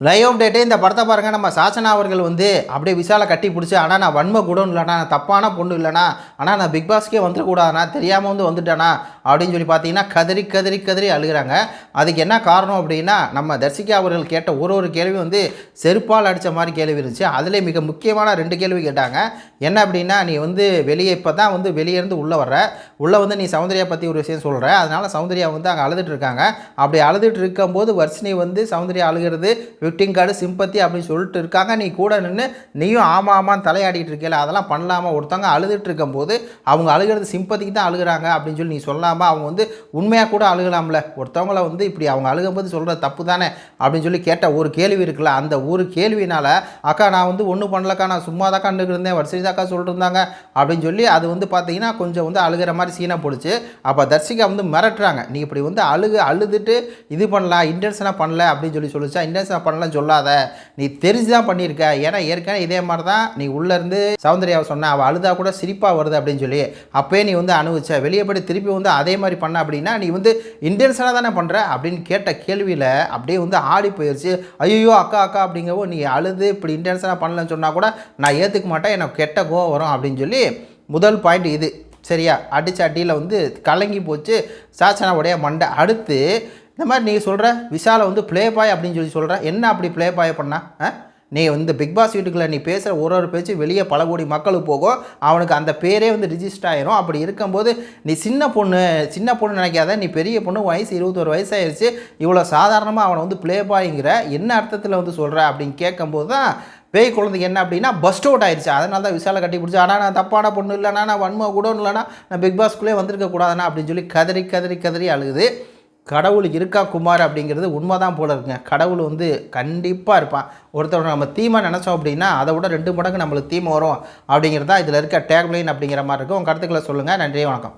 Live update இந்த படத்தை பாருங்கள் நம்ம சாசனா அவர்கள் வந்து அப்படியே விசாலை கட்டி பிடிச்சி ஆனால் நான் வன்மை கூட இல்லைனா நான் தப்பான பொண்ணு இல்லைனா ஆனால் நான் பிக் பாஸ்க்கே வந்துடக்கூடாதுண்ணா தெரியாமல் வந்து வந்துட்டேனா அப்படின்னு சொல்லி பார்த்தீங்கன்னா கதறி கதறி கதறி அழுகிறாங்க. அதுக்கு என்ன காரணம் அப்படின்னா நம்ம தர்சிகா அவர்கள் கேட்ட ஒரு ஒரு கேள்வி வந்து செருப்பால் அடித்த மாதிரி கேள்வி இருந்துச்சு. அதில் மிக முக்கியமான ரெண்டு கேள்வி கேட்டாங்க. என்ன அப்படின்னா நீ வந்து வெளியே இப்போ தான் வந்து வெளியே இருந்து உள்ளே வர்ற. உள்ளே வந்து நீ சௌந்தர்யா பற்றி ஒரு விஷயம் சொல்கிற அதனால் சௌந்தர்யா வந்து அங்கே அழுதுட்டு இருக்காங்க. அப்படி அழுதுட்டு இருக்கும்போது வர்ஷினி வந்து சௌந்தர்யா அழுகிறது விக்டிங் கார்டு சிம்பத்தி அப்படின்னு சொல்லிட்டு இருக்காங்க. நீ கூட நின்று நீயும் ஆமாம் ஆமான்னு தலையாடிட்டு இருக்கல அதெல்லாம் பண்ணலாமா? ஒருத்தவங்க அழுதுட்டு இருக்கும்போது அவங்க அழுகிறது சிம்பத்திக்கு தான் அழுகுறாங்க அப்படின்னு சொல்லி நீ சொல்லாமல் அவங்க வந்து உண்மையாக கூட அழுகலாம்ல? ஒருத்தவங்கள வந்து இப்படி அவங்க அழுகும்போது சொல்கிற தப்பு தானே? அப்படின்னு சொல்லி கேட்ட ஒரு கேள்வி இருக்குல்ல அந்த ஒரு கேள்வினால் அக்கா நான் வந்து ஒன்றும் பண்ணலக்கா நான் சும்மா தான் கண்டுக்கிருந்தேன் வரிசைதாக்கா சொல்லிருந்தாங்க அப்படின்னு சொல்லி அது வந்து பார்த்தீங்கன்னா கொஞ்சம் வந்து அழுகிற மாதிரி சீனாக போடுச்சு. அப்போ தர்ஷிகா வந்து மிரட்டுறாங்க. நீ இப்படி வந்து அழுகு அழுதுட்டு இது பண்ணலாம் இன்டென்ஷனாக பண்ணல அப்படின்னு சொல்லி சொல்லிச்சா. இன்டென்ஷனாக பண்ணலாம் சொல்லாத. நீ தெரிஞ்சு தான் பண்ணியிருக்க. ஏன்னா ஏற்கனவே இதே மாதிரி தான் நீ உள்ளேருந்து சௌந்தர்யாவை சொன்ன அவள் அழுதா கூட சிரிப்பாக வருது அப்படின்னு சொல்லி அப்போயே நீ வந்து அனுபவிச்ச. வெளியே போய் திருப்பி வந்து அதே மாதிரி பண்ண அப்படின்னா நீ வந்து இன்டென்ஷனாக தானே பண்ணுற அப்படின்னு கேட்ட கேள்வியில் அப்படியே வந்து ஆடி போயிடுச்சு ஐயோ அக்கா அக்கா அப்படிங்கவோ நீ அழுது இப்படி இன்டென்ஷனாக பண்ணலன்னு சொன்னால் கூட நான் ஏற்றுக்க மாட்டேன் எனக்கு கெட்ட கோவம் வரும் அப்படின்னு சொல்லி முதல் பாயிண்ட் இது. சரியா? அடிச்சு அடியில் வந்து கலங்கி போச்சு சாச்சனாவுடைய மண்டை. அடுத்து இந்த மாதிரி நீ சொல்கிற விஷாலை வந்து ப்ளே பாய் அப்படின்னு சொல்லி சொல்கிற என்ன அப்படி ப்ளே பாய் பண்ணா? ஆ? நீ வந்து பிக் பாஸ் வீட்டுக்குள்ளே நீ பேசுகிற ஒரு ஒரு பேச்சு வெளியே பல கோடி மக்களுக்கு போகும். அவனுக்கு அந்த பேரே வந்து ரிஜிஸ்டர் ஆயிரும். அப்படி இருக்கும்போது நீ சின்ன பொண்ணு சின்ன பொண்ணு நினைக்காத நீ பெரிய பொண்ணு வயசு இருபத்தொரு வயசாயிருச்சு. இவ்வளோ சாதாரணமாக அவனை வந்து ப்ளே பாய்ங்கிற என்ன அர்த்தத்தில் வந்து சொல்கிற அப்படின்னு கேட்கும்போது தான் பேய் குழந்தைக்கு என்ன அப்படின்னா பஸ்ட் அவுட் ஆயிடுச்சு அதனால தான் விசாலை கட்டி பிடிச்சி ஆனால் நான் தப்பான பொண்ணு இல்லைனா நான் வன்மை கூட இல்லைனா நான் பிக் பாஸ்க்குள்ளே வந்திருக்க கூடாதுனா அப்படின்னு சொல்லி கதறி கதறி கதறி அழுகுது. கடவுள் இருக்கா குமார் அப்படிங்கிறது உண்மைதான் போல இருக்குங்க. கடவுள் வந்து கண்டிப்பாக இருப்பான். ஒருத்தர் நம்ம தீமை நினச்சோம் அப்படின்னா அதை விட ரெண்டு மடங்கு நம்மளுக்கு தீமை வரும் அப்படிங்கிறது தான் இதில் இருக்க டேக்லைன் அப்படிங்கிற மாதிரி இருக்கும். உங்கள் கருத்துக்களை சொல்லுங்கள் நன்றி வணக்கம்.